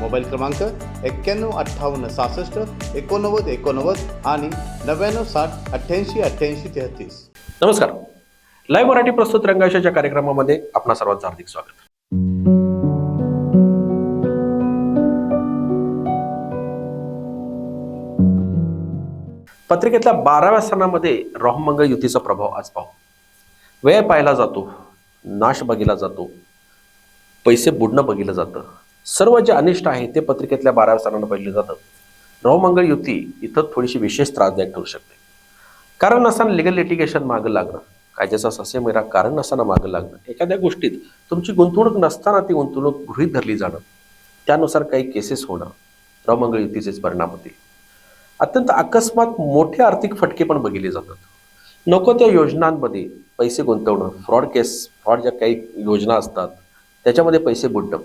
Mobile क्रमांक एक्क्याण्णव अठ्ठावन्न सहासष्ट एकोणनव्वद एकोणनव्वद आणि नव्याण्णव साठ अठ्ठ्याऐंशी अठ्ठ्याऐंशी तेहतीस. नमस्कार. लाईव्ह मराठी प्रस्तुत रंगाशाच्या कार्यक्रमामध्ये आपणा सर्वांचं हार्दिक स्वागत. पत्रिकेतल्या बाराव्या सणामध्ये रोहमंगळ युतीचा प्रभाव आज पाहू. वेळ पाहिला जातो नाश बघितला जातो पैसे बुडणं बघितलं जातं. सर्व जे अनिष्ट आहे ते पत्रिकेतल्या बाराव्या सणानं पाहिलं जातं रोहमंगळ युती इथं थोडीशी विशेष त्रासदायक ठरू शकते. कारण नसताना लिगल लिटिगेशन मागं लागणं कायद्याचा ससे मेरा कारण नसताना मागं लागणं एखाद्या गोष्टीत तुमची गुंतवणूक नसताना ती गुंतवणूक गृहीत धरली जाणं त्यानुसार काही केसेस होणं रवमंगळ युतीचेच परिणाम होतील. अत्यंत अकस्मात मोठे आर्थिक फटके पण बघितले जातात. नको त्या योजनांमध्ये पैसे गुंतवणं फ्रॉड केस फ्रॉड ज्या काही योजना असतात त्याच्यामध्ये पैसे बुडणं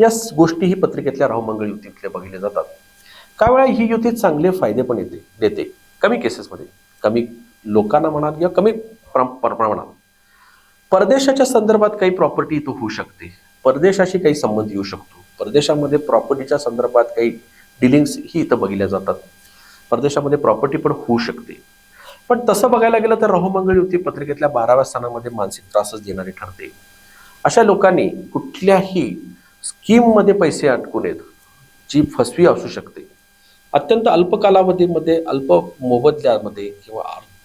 या गोष्टी ही पत्रिकेतल्या राहमंगळ युतीतले बघितले जातात. काही वेळा ही युती चांगले फायदे पण येते देते. कमी केसेसमध्ये कमी लोकांना म्हणा किंवा कमी प्र- प्रमाणात परदेशाच्या संदर्भात काही प्रॉपर्टी इथं होऊ शकते. परदेशाशी काही संबंध येऊ शकतो. परदेशामध्ये प्रॉपर्टीच्या संदर्भात काही डिलिंग्स ही इथं बघितल्या जातात. परदेशामध्ये प्रॉपर्टी पण होऊ शकते. पण तसं बघायला गेलं तर राहुमंगळ युती पत्रिकेतल्या बाराव्या स्थानामध्ये मानसिक त्रासच देणारी ठरते. अशा लोकांनी कुठल्याही स्कीममध्ये पैसे अटकून येत जी फसवी असू शकते. अत्यंत अल्प कालावधीमध्ये अल्प मोबदल्यामध्ये किंवा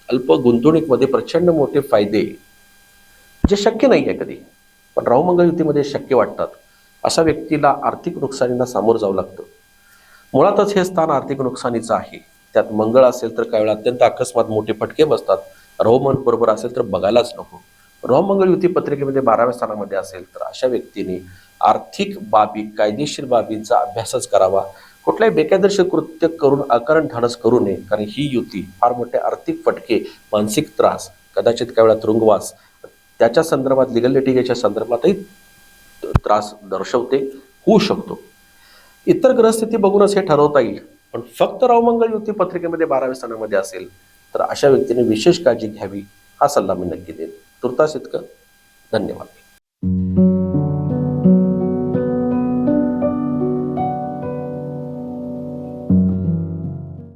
अल्प गुंतवणुकीमध्ये प्रचंड मोठे फायदे जे शक्य नाही आहे कधी. पण राहुमंगल युतीमध्ये शक्य वाटतात अशा व्यक्तीला आर्थिक नुकसानींना सामोरं जावं लागतं. मुळातच हे स्थान आर्थिक नुकसानीचं आहे. त्यात मंगळ असेल तर काही वेळा अत्यंत अकस्मात मोठे फटके बसतात. रोमन बरोबर असेल तर बघायलाच नको. रोहमंगळ युती पत्रिकेमध्ये बाराव्या स्थानामध्ये असेल तर अशा व्यक्तीने आर्थिक बाबी कायदेशीर बाबींचा अभ्यासच करावा. कुठल्याही बेकायदेशीर कृत्य करून अकारण धाडस करू नये कारण ही युती फार मोठे आर्थिक फटके मानसिक त्रास कदाचित काही वेळा तुरुंगवास त्याच्या संदर्भात लिगल लिटिगेच्या संदर्भातही त्रास दर्शवते होऊ शकतो. इतर ग्रहस्थिती बघूनच हे ठरवता येईल. पण फक्त रावमंगल युती पत्रिकेमध्ये बाराव्या स्थानामध्ये असेल तर अशा व्यक्तीने विशेष काळजी घ्यावी हा सल्ला मी नक्की देईन. तुर्तास इतकं धन्यवाद.